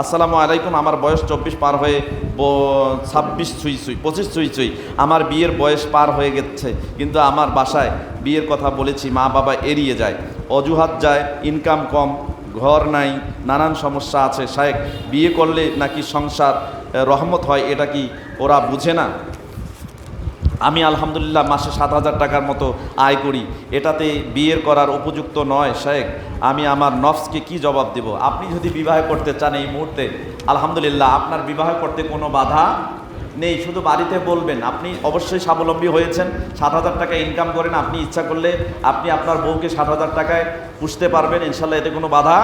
আসসালামু আলাইকুম, আমার বয়স চব্বিশ পার হয়ে ছাব্বিশ ছুঁই ছুঁই, পঁচিশ ছুঁই ছুঁই। আমার বিয়ের বয়স পার হয়ে গেছে, কিন্তু আমার বাসায় বিয়ের কথা বলেছি, মা বাবা এড়িয়ে যায়। অজুহাত যায় ইনকাম কম, ঘর নাই, নানান সমস্যা আছে। শায়েক, বিয়ে করলে নাকি সংসার রহমত হয়, এটা কি ওরা বুঝে না? আমি আলহামদুলিল্লাহ মাসে সাত হাজার টাকার মতো আয় করি। এটাতে বিয়ের করার উপযুক্ত নয়, শেখ। আমি আমার নফসকে কি জবাব দেব? আপনি যদি বিবাহ করতে চান এই মুহূর্তে, আলহামদুলিল্লাহ আপনার বিবাহ করতে কোনো বাধা নেই। শুধু বাড়িতে বলবেন, আপনি অবশ্যই স্বাবলম্বী হয়েছেন। সাত হাজার টাকা ইনকাম করেন, আপনি ইচ্ছা করলে আপনি আপনার বউকে সাত হাজার টাকায় পুষতে পারবেন। ইনশাল্লাহ এতে কোনো বাধা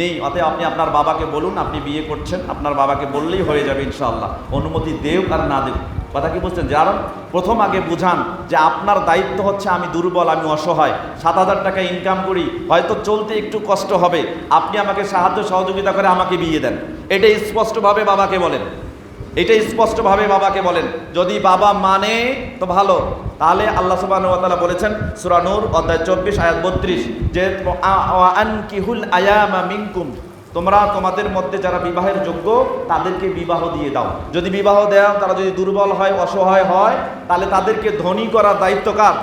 নেই। অতএব আপনি আপনার বাবাকে বলুন, আপনি বিয়ে করছেন, আপনার বাবাকে বললেই হয়ে যাবে ইনশাআল্লাহ অনুমতি দেও আর না দেও। কথা কি বলছেন কারণ প্রথম আগে বুঝান যে আপনার দায়িত্ব হচ্ছে আমি দুর্বল, আমি অসহায়। সাত হাজার টাকা ইনকাম করি, হয়তো চলতে একটু কষ্ট হবে। আপনি আমাকে সাহায্য, সহযোগিতা করে আমাকে বিয়ে দেন। এটা স্পষ্টভাবে বাবাকে বলেন। এটা স্পষ্টভাবে বাবাকে বলেন। যদি বাবা মানে তো ভালো। তাহলে আল্লাহ সুবাহ বলেছেন সুরানুর অধ্যায় চব্বিশ, আয়াত বত্রিশ, যে তোমরা তোমাদের মধ্যে যারা বিবাহের যোগ্য, তাদেরকে বিবাহ দিয়ে দাও। যদি বিবাহ দেয় তারা যদি দুর্বল হয়, অসহায় হয়, তাহলে তাদেরকে ধনী করার দায়িত্ব কার?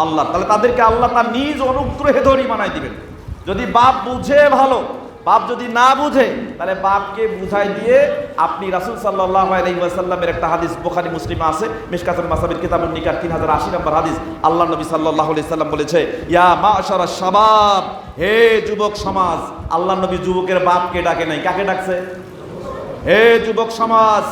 আল্লাহ। তাহলে তাদেরকে আল্লাহ তার নিজ অনুগ্রহে ধনী বানাই দিবেন। যদি বাপ বুঝে ভালো বাপ যদি না বুঝে, তাহলে বাপকে বুঝাই দিয়ে আপনি রাসুল সাল্লাহ আলাইসাল্লামের একটা হাদিস, বোখারি, মুসলিম আছে মিসকাতুল মাসাবির কিতাবুল নিকার তিন হাজার আশি নম্বর হাদিস। আল্লাহ নবী সাল্লাহ সাল্লাম বলেছে, ইয়া মা আশারা হে যুবক সমাজ, আল্লাহ নবী যুবকের বাপকে ডাকে নাই, কাকে ডাকছে? হে যুবক সমাজ,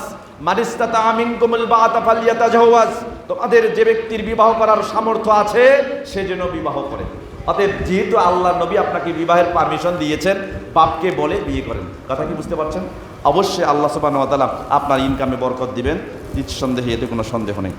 মারিস্তাতা আমিন কুমুল বাতা ফালিয়াতা জাহওয়াজ তোমাদের যে ব্যক্তির বিবাহ করার সামর্থ্য আছে, সে যেন বিবাহ করে। অতএব যেহেতু আল্লাহ নবী আপনাকে বিবাহের পারমিশন দিয়েছেন, বাপকে বলে বিয়ে করেন। কথা কি বুঝতে পারছেন? অবশ্যই আল্লাহ সুবাহ আপনার ইনকামে বরকত দিবেন, নিঃসন্দেহে এতে কোনো সন্দেহ নেই।